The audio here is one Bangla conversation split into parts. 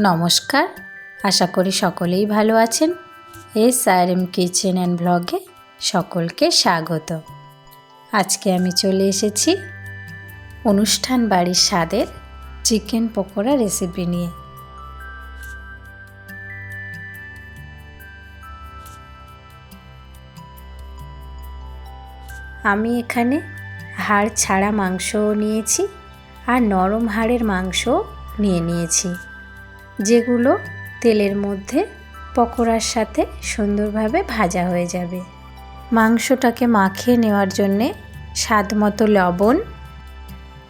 নমস্কার। আশা করি সকলেই ভালো আছেন। S R M kitchen and ব্লগে সকলকে স্বাগত। আজকে আমি চলে এসেছি অনুষ্ঠান বাড়ির স্বাদের চিকেন পকোড়া রেসিপি নিয়ে। আমি এখানে হাড় ছাড়া মাংসও নিয়েছি আর নরম হাড়ের মাংস নিয়ে নিয়েছি। যেগুলো তেলের মধ্যে পকোড়ার সাথে সুন্দরভাবে ভাজা হয়ে যাবে। মাংসটাকে মাখিয়ে নেওয়ার জন্যে স্বাদ মতো লবণ,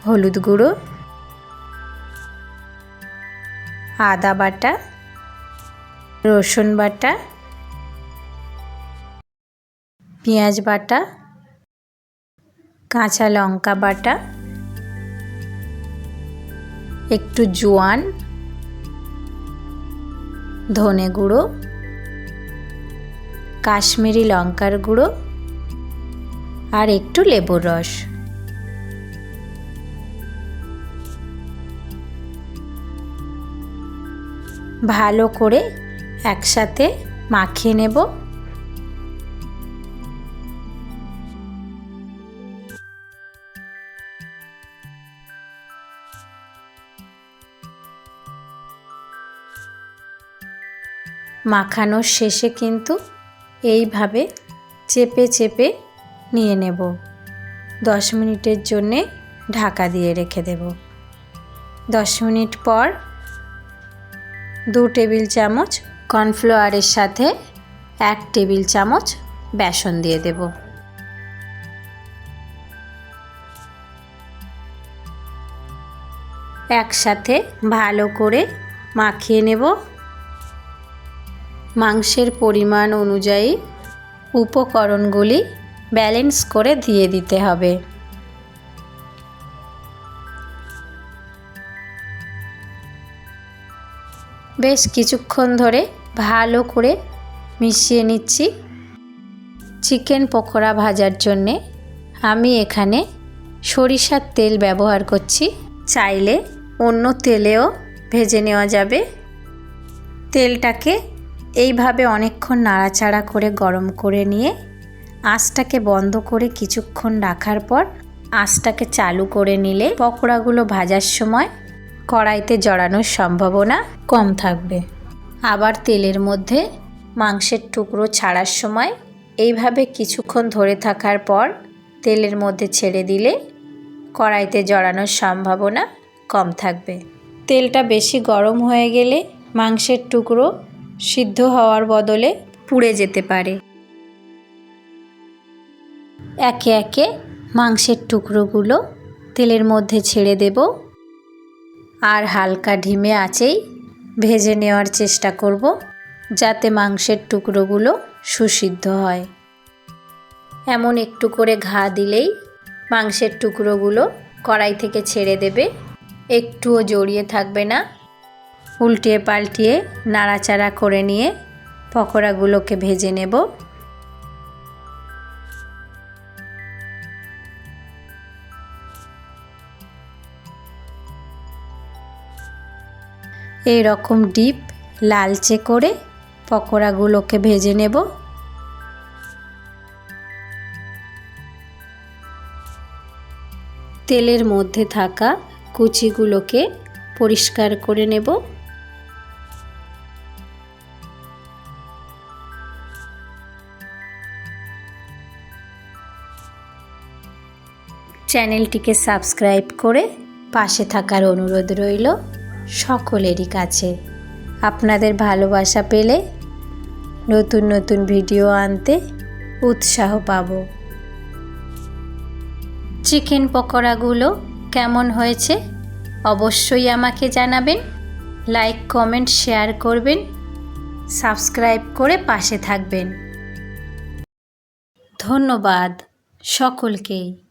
হলুদ গুঁড়ো, আদা বাটা, রসুন বাটা, পেঁয়াজ বাটা, কাঁচা লঙ্কা বাটা, একটু জোয়ান ধনে গুঁড়ো কাশ্মীরি লঙ্কার গুঁড়ো আর একটু লেবুর রস। ভালো করে একসাথে মাখিয়ে নেব। মাখানোর শেষে কিন্তু এইভাবে চেপে চেপে নিয়ে নেব। দশ মিনিটের জন্যে ঢাকা দিয়ে রেখে দেব। দশ মিনিট পর দু টেবিল চামচ কর্নফ্লাওয়ারের সাথে এক টেবিল চামচ বেসন দিয়ে দেব। একসাথে ভালো করে মাখিয়ে নেব। মাংসের পরিমাণ অনুযায়ী উপকরণগুলি ব্যালেন্স করে দিয়ে দিতে হবে। বেশ কিছুক্ষণ ধরে ভালো করে মিশিয়ে নিচ্ছি চিকেন পকোড়া ভাজার জন্যে। আমি এখানে সরিষার তেল ব্যবহার করছি। চাইলে অন্য তেলেও ভেজে নেওয়া যাবে। তেলটাকে এইভাবে অনেকক্ষণ নাড়াচাড়া করে গরম করে নিয়ে আঁচটাকে বন্ধ করে কিছুক্ষণ রাখার পর আঁচটাকে চালু করে নিলে পকোড়াগুলো ভাজার সময় কড়াইতে জড়ানোর সম্ভাবনা কম থাকবে। আবার তেলের মধ্যে মাংসের টুকরো ছাড়ার সময় এইভাবে কিছুক্ষণ ধরে থাকার পর তেলের মধ্যে ছেড়ে দিলে কড়াইতে জড়ানোর সম্ভাবনা কম থাকবে। তেলটা বেশি গরম হয়ে গেলে মাংসের টুকরো সিদ্ধ হওয়ার বদলে পুড়ে যেতে পারে। একে একে মাংসের টুকরোগুলো তেলের মধ্যে ছেড়ে দেব আর হালকা ঢিমে আছেই ভেজে নেওয়ার চেষ্টা করব যাতে মাংসের টুকরোগুলো সুসিদ্ধ হয়। এমন একটু করে ঘা দিলেই মাংসের টুকরোগুলো কড়াই থেকে ছেড়ে দেবে। একটুও জড়িয়ে থাকবে না। উল্টিয়ে পাল্টিয়ে নাড়াচাড়া করে নিয়ে পকোড়াগুলোকে ভেজে নেব। এই রকম ডিপ লালচে করে পকোড়াগুলোকে ভেজে নেব। তেলের মধ্যে থাকা কুচিগুলোকে পরিষ্কার করে নেব। চ্যানেলটিকে সাবস্ক্রাইব করে পাশে থাকার অনুরোধ রইল সকলেরই কাছে। আপনাদের ভালোবাসা পেলে নতুন নতুন ভিডিও আনতে উৎসাহ পাব। চিকেন পকোড়াগুলো কেমন হয়েছে অবশ্যই আমাকে জানাবেন। লাইক, কমেন্ট, শেয়ার করবেন। সাবস্ক্রাইব করে পাশে থাকবেন। ধন্যবাদ সকলকেই